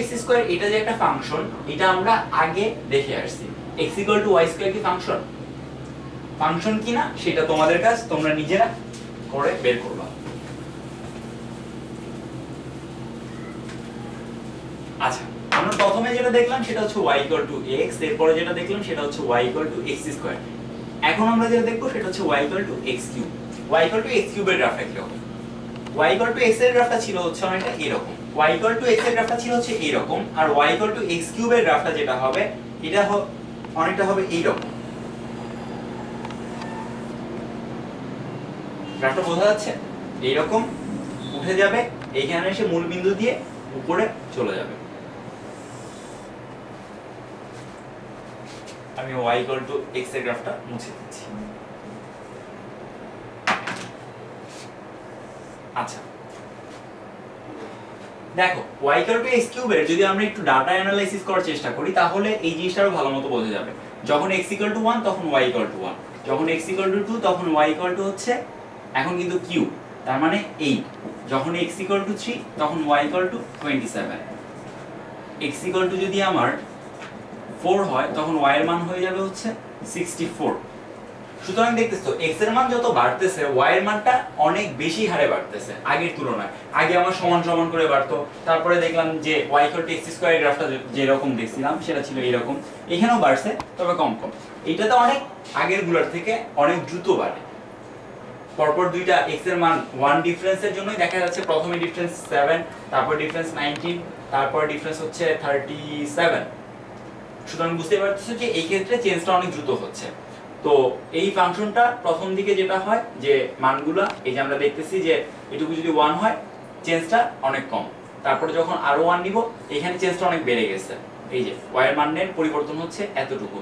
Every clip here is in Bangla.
এক্স স্কোয়ার এটা যে একটা ফাংশন এটা আমরা আগে দেখে আসছি। X equal to Y square কি ফাংশন ফাংশন কিনা সেটা তোমাদের কাজ, তোমরা নিজেরা করে বের করবা। আচ্ছা আমরা প্রথমে যেটা দেখলাম, সেটা হচ্ছে y ইকুয়াল টু x, এরপরে যেটা দেখলাম, সেটা হচ্ছে y equal to x square এখন আমরা যেটা দেখব, সেটা হচ্ছে y equal to x cube y equal to x কিউবের গ্রাফটা কি হবে? y ইকুয়াল টু x এর গ্রাফটা ছিল হচ্ছে অনেকটা এরকম। Y ইকুয়াল টু x এর গ্রাফটা ছিল হচ্ছে এরকম আর y ইকুয়াল টু x কিউবের গ্রাফটা যেটা হবে, এটা অনেকটা হবে এইরকম। গ্রাফটা বোঝা যাচ্ছে? এইরকম, উঠে যাবে, এইখানে এসে মূল বিন্দু দিয়ে উপরে চলে যাবে। আমি y ইকুয়াল টু x এর গ্রাফটা মুছে দিচ্ছি। আচ্ছা দেখো, y টু x কিউবের যদি আমরা একটু ডাটা অ্যানালাইসিস করার চেষ্টা করি, তাহলে এই জিনিসটা আরও ভালো মতো বোঝা যাবে। যখন x টু 1 তখন y টু 1 যখন x ইকুয়াল টু 2 তখন y হচ্ছে, এখন কিন্তু কিউব তার মানে 8 যখন x টু 3 তখন y টু 27 x যদি আমার 4 হয়, তখন y এর মান হয়ে যাবে হচ্ছে 64 সুতরাং দেখতেছো, x এর মান যত বাড়তেছে, y এর মানটা অনেক বেশি হারে বাড়তেছে, আগের তুলনায়। আগে আমার সমান সমান করে বাড়তো, তারপরে দেখলাম যে y x স্কয়ার গ্রাফটা যেরকম দেখছিলাম, সেটা ছিল এরকম এখানেও বাড়ছে, তবে কম কম। এটা তো অনেক আগেরগুলার থেকে অনেক দ্রুত বাড়ে। পরপর দুইটা x এর মান 1 ডিফারেন্সের জন্যই দেখা যাচ্ছে, প্রথমে ডিফারেন্স 7 তারপর ডিফারেন্স 19 তারপর ডিফারেন্স হচ্ছে 37 সুতরাং বুঝতে পারতেছো যে এই ক্ষেত্রে চেঞ্জটা অনেক দ্রুত হচ্ছে। তো এই ফাংশনটা প্রথম দিকে যেটা হয়, যে মানগুলা, এই যে আমরা দেখতেছি যে এটুকু যদি ওয়ান হয় চেঞ্জটা অনেক কম। তারপরে যখন আরও ওয়ান নিব এখানে চেঞ্জটা অনেক বেড়ে গেছে। এই যে এর মানের পরিবর্তন হচ্ছে এতটুকু।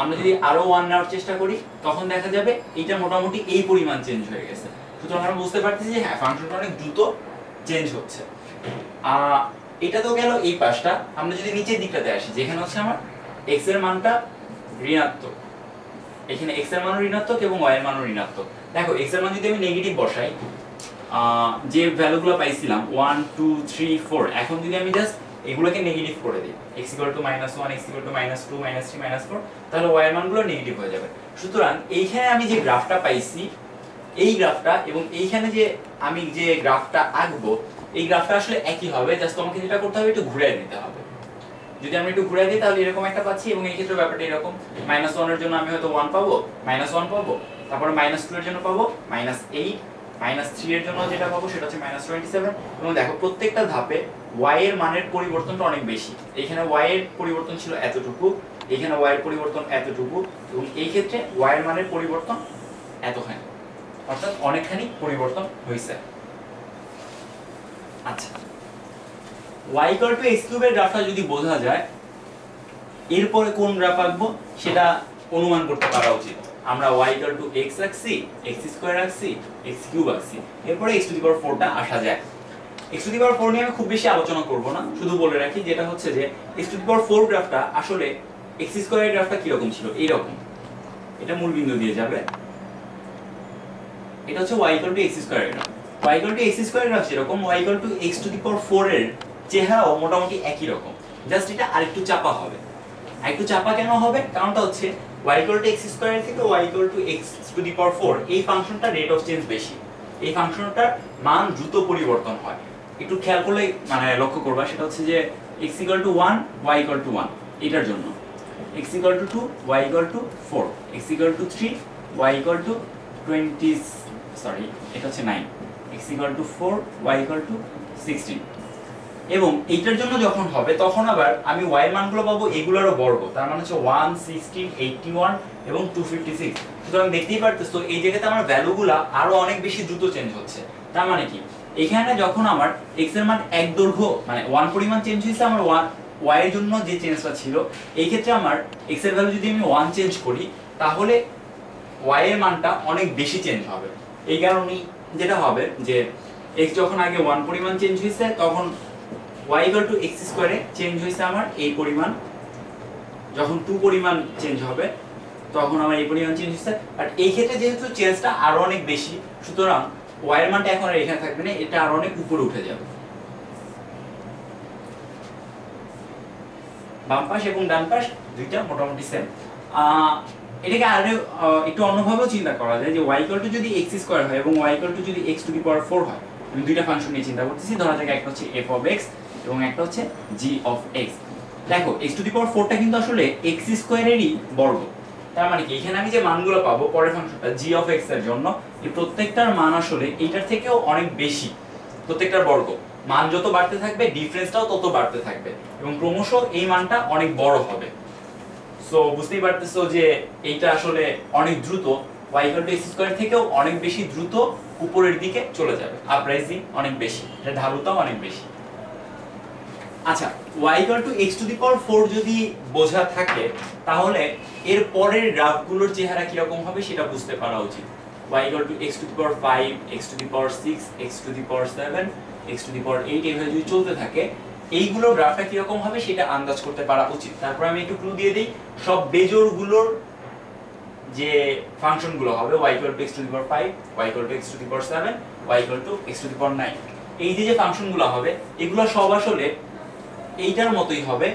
আমরা যদি আরও ওয়ান নেওয়ার চেষ্টা করি, তখন দেখা যাবে এটা মোটামুটি এই পরিমাণ চেঞ্জ হয়ে গেছে। সুতরাং আমরা বুঝতে পারতেছি যে হ্যাঁ ফাংশনটা অনেক দ্রুত চেঞ্জ হচ্ছে। এটা তো গেল এই পাশটা। আমরা যদি নিচের দিকটাতে আসি, যেখানে হচ্ছে আমার এক্সের মানটা ঋণাত্মক। এখানে x এর মানও ঋণাত্মক এবং y এর মানও ঋণাত্মক। দেখো, x এর মান যদি আমি নেগেটিভ বসাই যে ভ্যালুগুলো পাইছিলাম 1 2 3 4 এখন যদি আমি জাস্ট এগুলোকে নেগেটিভ করে দিই, x equal to minus one X two minus two minus three minus four তাহলে y এর মানগুলো নেগেটিভ হয়ে যাবে। সুতরাং এইখানে আমি যে গ্রাফটা পাইছি, এই গ্রাফটা এবং এইখানে যে আমি যে গ্রাফটা আঁকবো, এই গ্রাফটা আসলে একই হবে জাস্ট তোমাকে যেটা করতে হবে, একটু ঘুরিয়ে দিতে হবে। যদি আমি একটু ঘুরে দিই, তাহলে এরকম একটা পাচ্ছি এবং এই ক্ষেত্রে ব্যাপারটা এরকম। মাইনাস ওয়ানের জন্য আমি হয়তো ওয়ান পাবো মাইনাস ওয়ান পাবো, তারপরে মাইনাস টু এর জন্য পাবো মাইনাস এইট মাইনাস থ্রি এর জন্য যেটা পাবো, সেটা হচ্ছে মাইনাস টোয়েন্টি সেভেন এবং দেখো, প্রত্যেকটা ধাপে ওয়াই এর মানের পরিবর্তনটা অনেক বেশি। এখানে ওয়াই এর পরিবর্তন ছিল এতটুকু, এখানে y এর পরিবর্তন এতটুকু, এবং এই ক্ষেত্রে ওয়াই এর মানের পরিবর্তন এতখানি। অর্থাৎ অনেকখানি পরিবর্তন হয়েছে আচ্ছা। ইকুয়াল টু x কিউবের গ্রাফটা যদি বোঝা যায়, এরপরে কোন গ্রাফ আঁকবো? সেটা অনুমান করতে পারা উচিত। আমরা y ইকুয়াল টু x রাখছি x স্কয়ার রাখছি x কিউব রাখছি এরপরে x টু দি পাওয়ার 4টা আসা যায় x টু দি পাওয়ার 4 নিয়ে আমি খুব বেশি আলোচনা করব না, শুধু বলে রাখি যেটা হচ্ছে যে x টু দি পাওয়ার 4 গ্রাফটা আসলে x স্কয়ারের গ্রাফটা কি রকম ছিল? এই এটা মূল বিন্দু দিয়ে যাবে। এটা হচ্ছে equal to x square graph y equal to x square graph যেরকম equal to x to the power 4 এর চেহারাও মোটামুটি একই রকম জাস্ট এটা আরেকটু চাপা হবে আরেকটু চাপা কেন হবে কারণটা হচ্ছে y equal to x square থেকে y to x to the power 4 এই ফাংশনটা রেট অফ চেঞ্জ বেশি এই ফাংশনটার মান দ্রুত পরিবর্তন হয় একটু খেয়াল করলে মানে লক্ষ্য করবা সেটা হচ্ছে যে x equal to 1 y equal to 1 এটার জন্য x equal to 2 y equal to 4 x equal to 3 y equal to 20 sorry এটা হচ্ছে 9 x equal to 4 y equal to 16 এবং এইটার জন্য যখন হবে, তখন আবার আমি এর মানগুলো পাবো, এগুলোরও বর্গ। তার মানে হচ্ছে 1 16 81 এবং 256 সুতরাং দেখতেই পারতেছো, এই জায়গাতে আমার ভ্যালুগুলা আরও অনেক বেশি দ্রুত চেঞ্জ হচ্ছে। তার মানে কি? এখানে যখন আমার x এর মান এক দৈর্ঘ্য মানে 1 পরিমাণ চেঞ্জ হয়েছে আমার 1 y এর জন্য যে চেঞ্জটা ছিল, এই ক্ষেত্রে আমার x এর ভ্যালু যদি আমি 1 চেঞ্জ করি, তাহলে y এর মানটা অনেক বেশি চেঞ্জ হবে। এই কারণেই যেটা হবে যে, x যখন আগে 1 পরিমাণ চেঞ্জ হয়েছে, তখন y equal to x স্কয়ারে চেঞ্জ হয়েছে আমার, এই পরিমাণ। যখন 2 পরিমাণ চেঞ্জ হবে, তখন আমার এই পরিমাণ চেঞ্জ হচ্ছে বাট এই ক্ষেত্রে যেহেতু চেঞ্জটা আরও অনেক বেশি, সুতরাং y এর মানটা এখন আর এখানে থাকবে না, এটা আরও অনেক উপরে উঠে যাবে। বাম পাশ এবং ডান পাশ দুইটা মোটামুটি সেম এটাকে আরও একটু অন্যভাবেও চিন্তা করা যায় যে ওয়াই ইকুয়াল টু যদি এক্স স্কোয়ার হয় এবং ওয়াই ইকুয়াল টু যদি X to the power four হয়, আমি দুইটা ফাংশন নিয়ে চিন্তা করতেছি। ধরা যাক একটা হচ্ছে এফ অফ এক্স এবং একটা হচ্ছে জি অফ এক্স দেখো এক্স টু দি পাওয়ার ফোরটা কিন্তু আসলে এক্স স্কোয়ারেরই বর্গ। তার মানে কি? এখানে আমি যে মানগুলো পাবো পরের ফাংশনটা জি অফ এক্সের জন্য, এই প্রত্যেকটার মান আসলে এইটার থেকেও অনেক বেশি, প্রত্যেকটার বর্গ। মান যত বাড়তে থাকবে ডিফারেন্সটাও তত বাড়তে থাকবে এবং ক্রমশ এই মানটা অনেক বড় হবে। সো বুঝতেই পারতেছো যে এইটা আসলে অনেক দ্রুত, y equal to X square থেকেও অনেক বেশি দ্রুত উপরের দিকে চলে যাবে আপরাইজিং অনেক বেশি, এটা ঢালুটাও অনেক বেশি। আচ্ছা y to x to the power 4 যদি বোঝা থাকে, তাহলে এর পরের গ্রাফগুলোর চেহারা কি রকম হবে সেটা বুঝতে পারা উচিত। y to x to the power 5 x to the power 6 x to the power 7 x to the power 8 এইভাবে যদি চলতে থাকে এইগুলোর গ্রাফটা কি রকম হবে সেটা আন্দাজ করতে পারা উচিত। তারপর আমি একটু ক্লু দিয়ে দিই, সব বেজোরগুলোর যে ফাংশনগুলো হবে, y equal to x to the power 5 y equal to x to the power 7 y equal to x to the power 9 এই যে যে ফাংশনগুলো হবে, এগুলো সব আসলে এইটার মতোই হবে।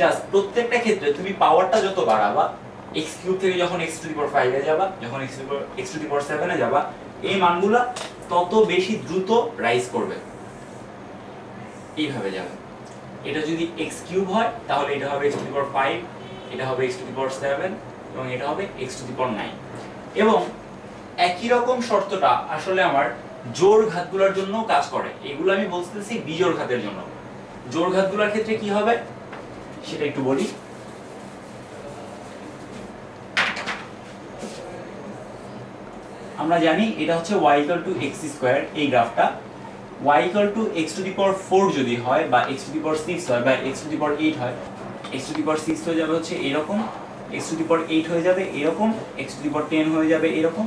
জাস্ট প্রত্যেকটা ক্ষেত্রে তুমি পাওয়ারটা যত বাড়াবা, x কিউব থেকে যখন এক্স টু দি পাওয়ার 5 এ যাবা, যখন X to power to the power 7 এ যাবা, এই মানগুলো তত বেশি দ্রুত রাইজ করবে। এইভাবে যাবে। এটা যদি x কিউব হয়, তাহলে এটা হবে x টু দি পাওয়ার 5 এটা হবে এক্স টু দি পাওয়ার 7 এবং এটা হবে এক্স টু দি পাওয়ার 9 এবং একই রকম শর্তটা আসলে আমার জোড় ঘাতগুলোর জন্য কাজ করে। এগুলো আমি বলতেছি বিজোড় ঘাতের জন্য। জোড় ঘাতগুলোর ক্ষেত্রে কি হবে? সেটা একটু বলি। আমরা জানি এটা হচ্ছে y equal to x square এই গ্রাফটা। y equal to x to the power four যদি হয় বা x to the power six হয় বা x to the power eight হয় x to the power six হয়ে যাবে হচ্ছে এরকম x to the power eight হয়ে যাবে এরকম x to the power ten হয়ে যাবে এরকম।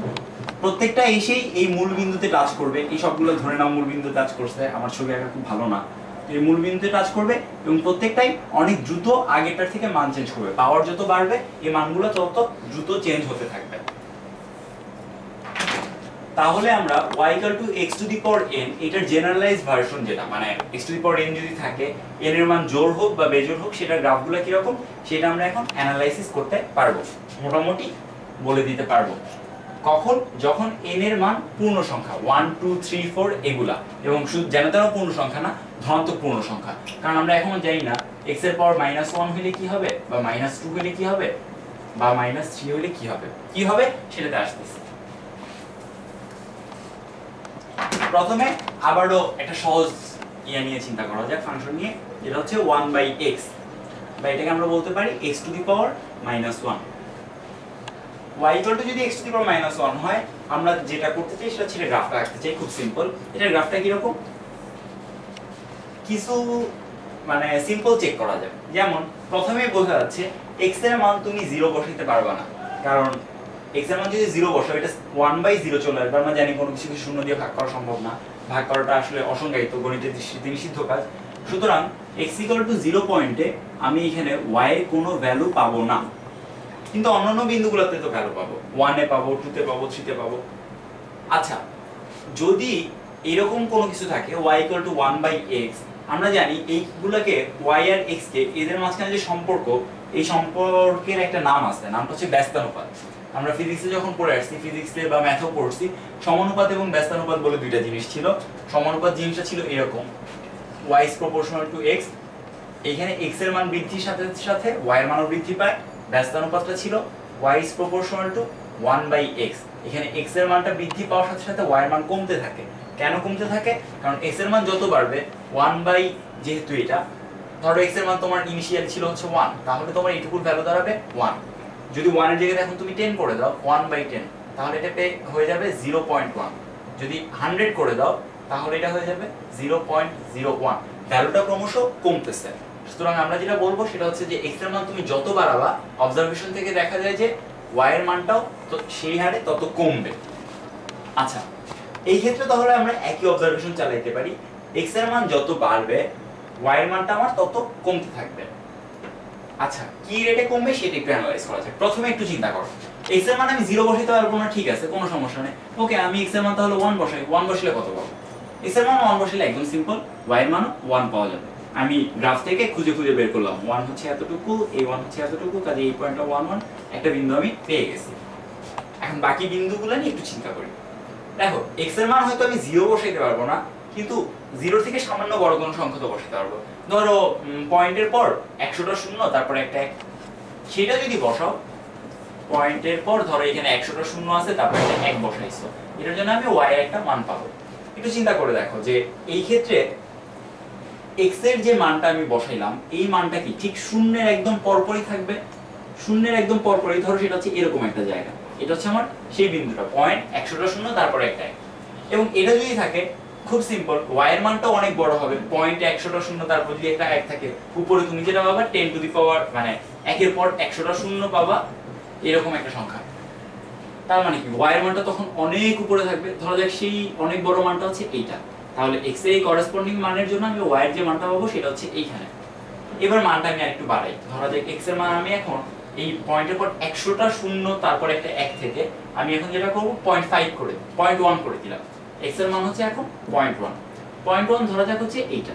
প্রত্যেকটা এসেই এই মূল বিন্দুতে টাচ করবে। এই সবগুলো ধরে নাও মূল বিন্দু টাচ করছে। আমার ছবি আঁকা খুব ভালো না। তো এই মূল বিন্দুতে টাচ করবে এবং প্রত্যেকটাই অনেক দ্রুত আগেরটার থেকে মান চেঞ্জ করবে। পাওয়ার যত বাড়বে, এই মানগুলো তত দ্রুত চেঞ্জ হতে থাকবে। তাহলে আমরা y to x to the power n, এটার জেনারেলাইজ ভার্সন যেটা মানে x to the power n যদি থাকে, n এর মান জোড় হোক বা বেজোড় হোক, সেটার গ্রাফগুলো কি রকম সেটা আমরা এখন অ্যানালাইসিস করতে পারব। মোটামুটি বলে দিতে পারব। কখন? যখন n এর মান পূর্ণ সংখ্যা 1 2 3 4 এগুলা। এবং শুধু যেন তেন পূর্ণ সংখ্যা না, ধনাত্মক পূর্ণ সংখ্যা। কারণ আমরা এখনও জানি না, x এর পাওয়ার মাইনাস ওয়ান হলে কি হবে? বা মাইনাস টু হলে কি হবে? বা মাইনাস থ্রি হলে কি হবে? কি হবে? সেটাতে আসতেছে। প্রথমে আবারও একটা সহজ ইয়া নিয়ে চিন্তা করা যাক ফাংশন নিয়ে, যেটা হচ্ছে ওয়ান বাই এক্স বা এটাকে আমরা বলতে পারি x to the power minus one y equal to যদি x to the power minus one হয়, আমরা যেটা করতে চাই সেটা ছেড়ে গ্রাফটা আঁকতে চাই, খুব সিম্পল এটার গ্রাফটা কীরকম? কিছু মানে সিম্পল চেক করা যাবে যেমন, প্রথমেই বোঝা যাচ্ছে এক্সের মান তুমি জিরো বসাইতে পারবে না। কারণ এক্সের মান যদি জিরো বসো এটা ওয়ান বাই জিরো চলে আসবে। আমরা জানি কোনো কিছুকে শূন্য দিয়ে ভাগ করা সম্ভব না। ভাগ করাটা আসলে অসংজ্ঞায়িত, গণিতের দৃষ্টিতে নিষিদ্ধ কাজ। সুতরাং টু জিরো পয়েন্টে আমি এখানে ওয়াই এর কোনো ভ্যালু পাবো না। কিন্তু অন্যান্য বিন্দুগুলোতে তো ভ্যালু পাবো। ওয়ানে পাবো টুতে পাবো থ্রিতে পাবো। আচ্ছা যদি এরকম কোনো কিছু থাকে y equal to one by x আমরা জানি এইগুলোকে ওয়াই আর x কে এদের মাঝখানে যে সম্পর্ক, এই সম্পর্কের একটা নাম আছে। নামটা হচ্ছে ব্যস্তানুপাত। আমরা ফিজিক্সে যখন পড়ে আসছি ফিজিক্সে বা ম্যাথও পড়ছি, সমানুপাত এবং ব্যস্তানুপাত বলে দুইটা জিনিস ছিল। সমানুপাত জিনিসটা ছিল এরকম। y is proportional to x, এখানে x এর মান বৃদ্ধির সাথে সাথে y এর মানও বৃদ্ধি পায়। ব্যস্তানুপাতটা ছিল y is proportional to 1 by x এখানে x এর মানটা বৃদ্ধি পাওয়ার সাথে সাথে y এর মান কমতে থাকে। কেন কমতে থাকে? কারণ x এর মান যত বাড়বে 1 বাই যেহেতু এটা, ধরো x এর মান তোমার ইনিশিয়াল ছিল হচ্ছে 1 তাহলে তোমার এইটুকুর ভ্যালু দাঁড়াবে 1 যদি 1 এর জায়গায় এখন তুমি 10 করে দাও 1 বাই 10 তাহলে এটা পে হয়ে যাবে 0.1 যদি 100 করে দাও, তাহলে এটা হয়ে যাবে 0.01 ভ্যালুটা ক্রমশ কমতেছে। সুতরাং আমরা যেটা বলব সেটা হচ্ছে যে এর মান তুমি যত বাড়াবা অবজারভেশন থেকে দেখা যায় যে y এর মানটাও সেই হারে তত কমবে। আচ্ছা এই ক্ষেত্রে তাহলে আমরা একই অবজারভেশন চালাইতে পারি। X এর মান যত বাড়বে, y এর মানটা আমার তত কমতে থাকবে। আচ্ছা কি রেটে কমবে সেটা একটু অ্যানালাইজ করা যাক। প্রথমে একটু চিন্তা করো। X এর মান আমি জিরো বসাইতে পারব না, ঠিক আছে, কোনো সমস্যা নেই। ওকে, আমি x এর মান তাহলে ওয়ান বসাই 1 বসালে কত পাবো? X এর মান 1 বসালে একদম সিম্পল y এর মানও ওয়ান পাওয়া যাবে। আমি গ্রাফ থেকে খুঁজে খুঁজে বের করলাম। ওয়ান হচ্ছে এতটুকু এই ওয়ান হচ্ছে এতটুকু, কাজে এই পয়েন্টটা ওয়ান ওয়ান একটা বিন্দু আমি পেয়ে গেছি। এখন বাকি বিন্দুগুলো নিয়ে একটু চিন্তা করি। দেখো এক্সের মান হয়তো আমি জিরো বসাইতে পারব না, কিন্তু জিরো থেকে সামান্য বড় কোনো সংখ্যা তো বসাতে পারব। ধরো পয়েন্টের পর একশোটা শূন্য, তারপরে একটা এক। সেটা যদি বসাও পয়েন্টের পর ধরো এখানে একশোটা শূন্য আছে, তারপরে একটা এক বসাইছো। এটার জন্য আমি ওয়াই একটা মান পাবো। একটু চিন্তা করে দেখো যে এই ক্ষেত্রে এক্সের যে মানটা আমি বসাইলাম, এই মানটা কি? ঠিক শূন্যের একদম পরপরই থাকবে? শূন্যের একদম পরপরই, ধরো সেটা হচ্ছে এরকম একটা জায়গা। এটা হচ্ছে আমার সেই বিন্দুটা পয়েন্ট একশোটা শূন্য, তারপরে একটা এক। এবং এটা যদি থাকে, খুব সিম্পল ওয়াই এর মানটা অনেক বড় হবে। পয়েন্ট একশোটা শূন্য, তারপর যদি একটা এক থাকে, উপরে তুমি যেটা পাবা টেন টু দি পাওয়ার মানে একের পর একশোটা শূন্য পাবা, এরকম একটা সংখ্যা। তার মানে কি? ওয়াই এর মানটা তখন অনেক উপরে থাকবে। ধরা যাক সেই অনেক বড় মানটা হচ্ছে এইটা। তাহলে এক্সের করসপন্ডিং মানের জন্য আমি ওয়াই এর যে মানটা পাবো সেটা হচ্ছে এইখানে। এবার মানটা আমি আরেকটু বাড়াই। ধরা যাক এক্সের মান আমি এখন এই পয়েন্টের পর একশোটা শূন্য, তারপর একটা এক থেকে আমি এখন যেটা করব পয়েন্ট ফাইভ করে পয়েন্ট ওয়ান করে দিলাম। এক্সের মান হচ্ছে এখন পয়েন্ট ওয়ান পয়েন্ট ওয়ান ধরা যাক হচ্ছে এইটা।